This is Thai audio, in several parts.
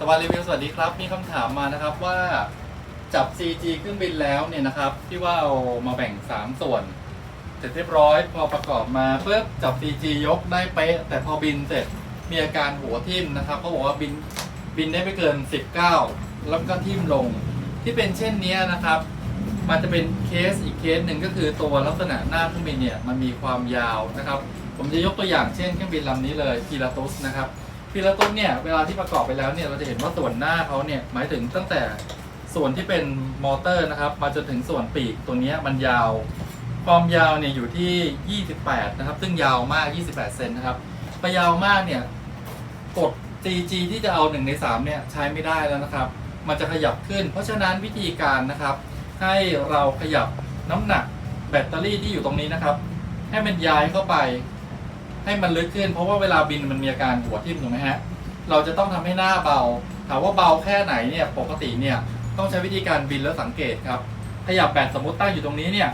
ตะวันรีวิวสวัสดีครับ มีคำถามมานะครับว่าจับ CG เครื่องบินแล้วเนี่ยนะครับ ที่ว่าเอามาแบ่ง 3 ส่วน เสร็จเรียบร้อย พอประกอบมาเพื่อจับ CG ยกได้เป๊ะ แต่พอบินเสร็จมีอาการหัวทิ่มนะครับเขาบอกว่าบินบินได้ไม่เกิน 19 แล้วก็ทิ่มลง ที่เป็นเช่นนี้นะครับ มันจะเป็นเคสอีกเคสหนึ่งก็คือตัวลักษณะหน้าเครื่องบินเนี่ยมันมีความยาวนะครับ ผมจะยกตัวอย่างเช่นเครื่องบินลำนี้เลยพีลาตุสนะครับ พีลาตุสเนี่ยเวลาที่ประกอบไปแล้วเนี่ยเราจะเห็นว่าส่วนหน้าเขาเนี่ยหมายถึงตั้งแต่ส่วนที่เป็นมอเตอร์นะครับ มาจนถึงส่วนปีกตัวนี้มันยาว ความยาวเนี่ยอยู่ที่ 28 นะครับ ซึ่งยาวมาก 28 เซนนะครับพอยาวมากเนี่ยกด CG ที่จะเอา 1 ใน 3 เนี่ยใช้ไม่ได้แล้วนะครับ มันจะขยับขึ้น เพราะฉะนั้นวิธีการนะครับ ให้เราขยับน้ำหนักแบตเตอรี่ที่อยู่ตรงนี้นะครับ ให้มันย้ายเข้าไป ให้มันลึกขึ้น เพราะว่าเวลาบินมันมีอาการหัวทิ่มถูกไหมฮะเราจะต้องทำให้หน้าเบา ถามว่าเบาแค่ไหนเนี่ยปกติเนี่ยต้องใช้วิธีการบินแล้วสังเกตครับ ขยับแบตสมมติตั้งอยู่ตรงนี้เนี่ย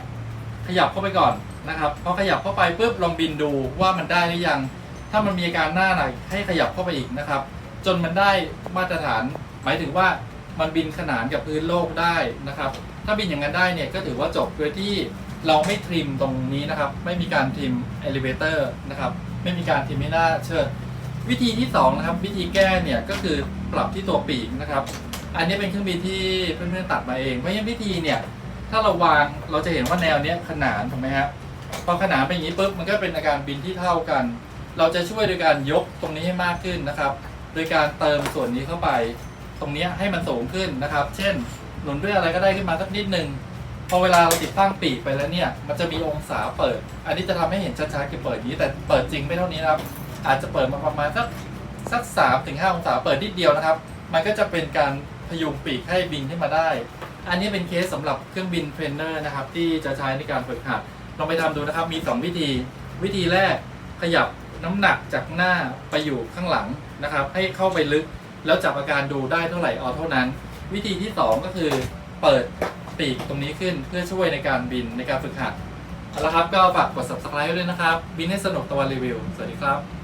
ขยับเข้าไปก่อนนะครับพอขยับเข้าไปปุ๊บลองบินดูว่ามันได้หรือยัง ถ้ามันมีอาการหน้าไหนให้ขยับเข้าไปอีกนะครับ จนมันได้มาตรฐาน หมายถึงว่ามันบินขนานกับพื้นโลกได้นะครับ ถ้าบินอย่างนั้นได้เนี่ยก็ถือว่าจบโดยที่ เราไม่ทริมตรงนี้นะครับ ไม่มีการทริมเอลิเวเตอร์นะครับ ไม่มีการทริมให้หน้าเชิด วิธีที่สองนะครับ วิธีแก้เนี่ยก็คือปรับที่ตัวปีกนะครับ อันนี้เป็นเครื่องบินที่เพื่อนๆตัดมาเอง เพราะฉะนั้นวิธีเนี่ย ถ้าเราวางเราจะเห็นว่าแนวเนี้ยขนานถูกไหมฮะพอขนานเป็นอย่างนี้ปุ๊บมันก็เป็นอาการบินที่เท่ากัน เราจะช่วยโดยการยกตรงนี้ให้มากขึ้นนะครับ โดยการเติมส่วนนี้เข้าไป ตรงนี้ให้มันสูงขึ้นนะครับ เช่น หนุนด้วยอะไรก็ได้ขึ้นมาสักนิดนึง อเวลาเราติดตั้งปีกไปแล้วเนี่ย มันจะมีองศาเปิด อันนี้จะทำให้เห็นชัดๆคือเปิดนี้แต่เปิดจริงไม่เท่านี้นะครับ อาจจะเปิดมาประมาณสักสักสามถึงห้าองศาเปิดนิดเดียวนะครับ มันก็จะเป็นการพยุงปีกให้บินขึ้นมาได้ อันนี้เป็นเคสสำหรับเครื่องบินเทรนเนอร์นะครับ ที่จะใช้ในการฝึกหัดลองไปทำดูนะครับ มี 2 วิธี วิธีแรกขยับน้ำหนักจากหน้าไปอยู่ข้างหลังนะครับ ให้เข้าไปลึกแล้วจับอาการดูได้เท่าไหร่เอาเท่านั้น วิธีที่ 2 ก็คือเปิด ปีกตรงนี้ขึ้นเพื่อช่วยในการบินในการฝึกหัดเอาละครับก็ฝากกด subscribe ด้วยนะครับ บินให้สนุกตะวันรีวิว สวัสดีครับ